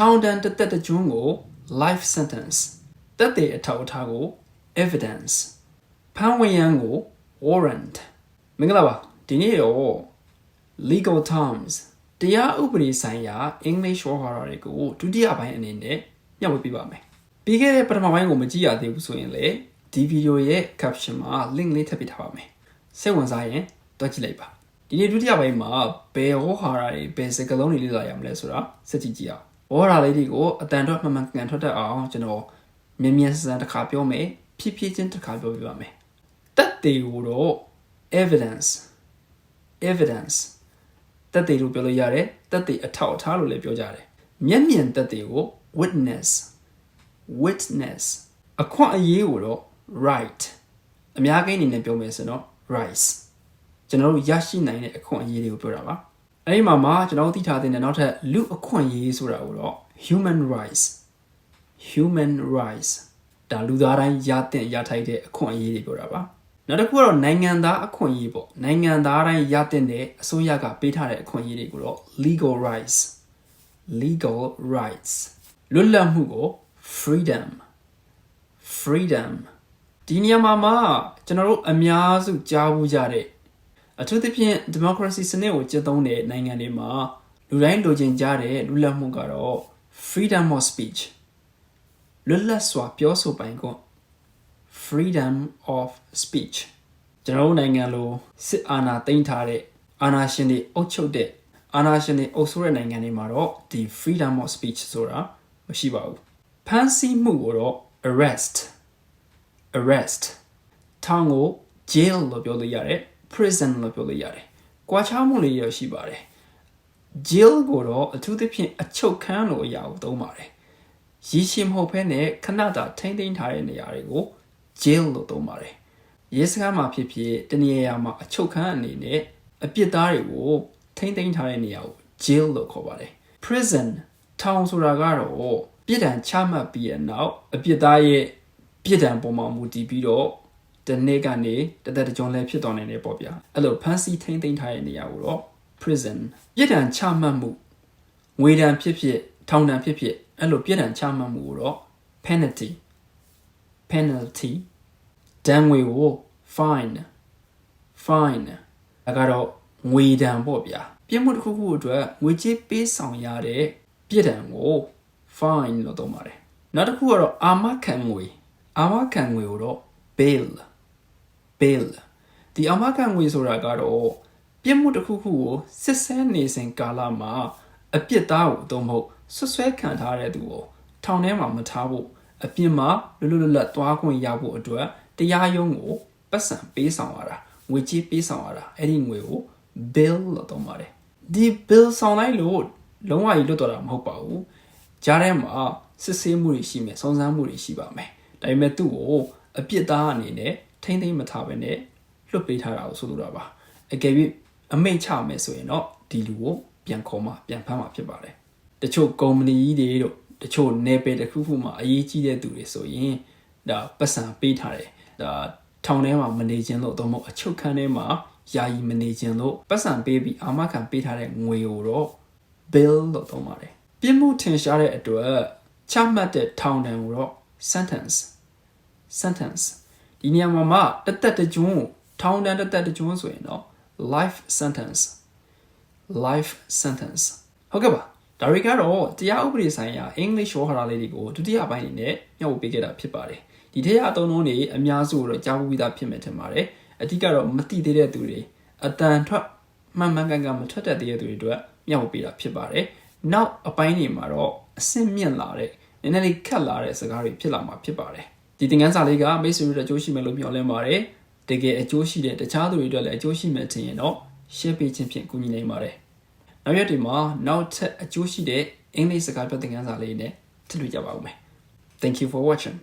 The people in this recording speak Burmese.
ထောင်ဒဏ်တစ်သက်တစ်ကျွန်းကို life sentence တက်တဲ့အထောက်အထားကို evidence ဖမ်းဝင်ရန်ကို warrant မင်္ဂလာပါဒီနေ့တော့ legal terms တရားဥပဒေဆိုင်ရာ English ဝေါ်ဟာရတွေကိုဒုတိယပိုင်းအနေနဲ့ညှဝေပြပါမယ်ပြီးခဲ့တဲ့ပထမပိုင်းကိုမကြည့်ရသေးဘူးဆိုရင်လည်းဒီဗီဒီယိုရဲ့ caption မှာ link လေးထပ်ပေးထားပါမယ်စိတ်ဝင်စားရင်တွက်ကြည့်လိုက်ပါဒီနေ့ဒုတိယပိုင်းမှာဘယ်ဝေါ်ဟာရတွေဘယ်စကားလုံးတွေလေ့လာရမလဲဆိုတာစက်ကြည့်ကြည့်အောင် ဝေါ်ဟာရလေးတွေကိုအတန်တော့မှန်မှန်ကန်ထွက်တတ်အောင်ကျွန်တော်မြင်မြန်ဆန်ဆန်တစ်ခါပြောမယ်ဖြည်းဖြည်းချင်းတစ်ခါပြောပြပါမယ်တက်တွေကိုတော့ evidence evidence တက်တွေလို့ပြောလို့ရတယ်တက်တွေအထောက်အထားလို့လည်းပြောကြတယ်မျက်မြင်တက်တွေကို witness witness အခွင့်အရေးကိုတော့ right အများကြီးအနေနဲ့ပြောမယ်ဆိုတော့ rights ကျွန်တော်တို့ရရှိနိုင်တဲ့အခွင့်အရေးတွေကိုပြောတာပါ အဲဒီမှာမှကျွန်တော်တို့သိထားတဲ့နောက်ထပ်လူအခွင့်အရေးဆိုတာကိုတော့ human rights human rights ဒါလူသားတိုင်းရတဲ့ရထိုက်တဲ့အခွင့်အရေးတွေပြောတာပါနောက်တစ်ခုကတော့နိုင်ငံသားအခွင့်အရေးပေါ့နိုင်ငံသားတိုင်းရတဲ့အစိုးရကပေးထားတဲ့အခွင့်အရေးတွေကိုတော့ legal rights legal rights လွတ်လပ်မှုကို freedom freedom ဒီနေရာမှာမှကျွန်တော်တို့အများစုကြားဘူးကြတဲ့ အထူးသဖြင့် democracy စနစ်ကိုကျင့်သုံးတဲ့နိုင်ငံတွေမှာလူတိုင်းလိုချင်ကြတဲ့လွတ်လပ်မှုကတော့ freedom of speech လွတ်လပ်စွာပြောဆိုပိုင်ခွင့် freedom of speech ကျွန်တော်တို့နိုင်ငံလိုစစ်အာဏာသိမ်းထားတဲ့အာဏာရှင်တွေအုပ်ချုပ်တဲ့အာဏာရှင်တွေအုပ်စိုးတဲ့နိုင်ငံတွေမှာတော့ဒီ freedom of speech ဆိုတာမရှိပါဘူးဖမ်းဆီးမှုကိုတော့ arrest arrest ထောင်ကို jail လို့ပြောလို့ရတယ် prison လို့ပြောလို့ရတယ်။ကွာခြားမှုလေးရရှိပါတယ်။ jail ကိုတော့အထူးသဖြင့်အချုပ်ခန်းလိုအရာကိုသုံးပါတယ်။ရည်ရှိမဟုတ်ဘဲနဲ့ခဏတာထိမ့်သိမ်းထားတဲ့နေရာတွေကို jail လို့သုံးပါတယ်။ရဲစခန်းမှာဖြစ်ဖြစ်တနေရာမှာအချုပ်ခန်းအနေနဲ့အပြစ်သားတွေကိုထိမ့်သိမ်းထားတဲ့နေရာကို jail လို့ခေါ်ပါတယ်။ prison ထောင်ဆိုတာကတော့ပြစ်ဒဏ်ချမှတ်ပြီးတဲ့နောက်အပြစ်သားရဲ့ပြစ်ဒဏ်ပုံမှန်မူတည်ပြီးတော့ တနေ့ကနေတသက်တကြုံလဲဖြစ်သွားနိုင်တယ်ပေါ့ဗျာအဲ့လိုဖမ်းဆီးထိန်းသိမ်းထားတဲ့နေရာကိုတော့ prison ပြစ်ဒဏ်ချမှတ်မှုငွေဒဏ်ဖြစ်ဖြစ်ထောင်ဒဏ်ဖြစ်ဖြစ်အဲ့လိုပြစ်ဒဏ်ချမှတ်မှုကိုတော့ penalty penalty ဒဏ်ငွေကို fine fine ဒါကတော့ငွေဒဏ်ပေါ့ဗျာပြစ်မှုတစ်ခုခုအတွက်ငွေကြေးပေးဆောင်ရတဲ့ပြစ်ဒဏ်ကို fine လို့သုံးပါတယ်နောက်တစ်ခုကတော့အာမခံငွေအာမခံငွေကိုတော့ bail bail ဒီအမခံငွေဆိုတာကတော့ပြစ်မှုတစ်ခုခုကိုစစ်ဆဲနေစဉ်ကာလမှာအပြစ်သားကိုအသုံးမဟုတ်ဆွဆွဲခံထားတဲ့သူကိုထောင်ထဲမှာမထားဖို့အပြစ်မှာလွတ်လွတ်လပ်လပ်သွားခွင့်ရဖို့အတွက်တရားရုံးကိုပတ်စံပေးဆောင်ရတာငွေကြေးပေးဆောင်ရတာအဲ့ဒီငွေကို bill လို့သုံးပါတယ်ဒီ bill ဆောင်လိုက်လို့လုံးဝကြီးလွတ်တော့တာမဟုတ်ပါဘူးကြားထဲမှာစစ်ဆေးမှုတွေရှိမယ်စုံစမ်းမှုတွေရှိပါမယ်ဒါပေမဲ့သူ့ကိုအပြစ်သားအနေနဲ့ ထိမ့်သိမ့်မထားဘဲနဲ့လွတ်ပေးထားတာကိုဆိုလိုတာပါအကယ်၍အမိတ်ချမယ်ဆိုရင်တော့ဒီလူကိုပြန်ခေါ်မှပြန်ဖမ်းမှဖြစ်ပါတယ်တချို့ကုမ္ပဏီကြီးတွေတို့တချို့နယ်ပယ်တစ်ခုခုမှာအရေးကြီးတဲ့သူတွေဆိုရင်ဒါပတ်စံပေးထားတယ်ဒါထောင်ထဲမှာမနေခြင်းလို့တော့မဟုတ်အချုပ်ခန်းထဲမှာယာယီမနေခြင်းလို့ပတ်စံပေးပြီးအာမခံပေးထားတဲ့ငွေကိုတော့ bill လို့သုံးပါတယ်ပြစ်မှုထင်ရှားတဲ့အတွက်ချမှတ်တဲ့ထောင်ဒဏ်ကိုတော့ sentence sentence ဒီနေရာမှာမှတသက်တကျွန်းထောင်ဒဏ်တသက်တကျွန်းဆိုရင်တော့ life sentence life sentence ဟုတ်ကဲ့ပါဒါတွေကတော့တရားဥပဒေဆိုင်ရာ English ဝေါ်ဟာရလေးတွေကိုဒုတိယပိုင်းအနေနဲ့ညှောက်ပေးခဲ့တာဖြစ်ပါတယ်ဒီထက်အသုံးလုံးတွေအများစုတော့ကြားဘူးပြီးသားဖြစ်မယ်ထင်ပါတယ်အဓိကတော့မတိသေးတဲ့သူတွေအတန်ထွက်မှန်မှန်ကန်ကန်မထွက်တတ်သေးတဲ့သူတွေအတွက်ညှောက်ပေးတာဖြစ်ပါတယ်နောက်အပိုင်းတွေမှာတော့အဆင့်မြင့်လာတဲ့နည်းနည်းလေးခက်လာတဲ့စကားတွေဖြစ်လာမှာဖြစ်ပါတယ် ဒီသင်ခန်းစာလေးကမိတ်ဆွေတို့အကျိုးရှိမယ်လို့မျှော်လင့်ပါတယ်တကယ်အကျိုးရှိတဲ့တခြားသူတွေအတွက်လည်းအကျိုးရှိမယ်ထင်ရင်တော့ share ပေးခြင်းဖြင့်ကူညီနိုင်ပါတယ်နောက်ရက်တွေမှာနောက်ထပ်အကျိုးရှိတဲ့အင်္ဂလိပ်စကားပြောသင်ခန်းစာလေးနဲ့ထပ်တွေ့ကြပါဦးမယ် Thank you for watching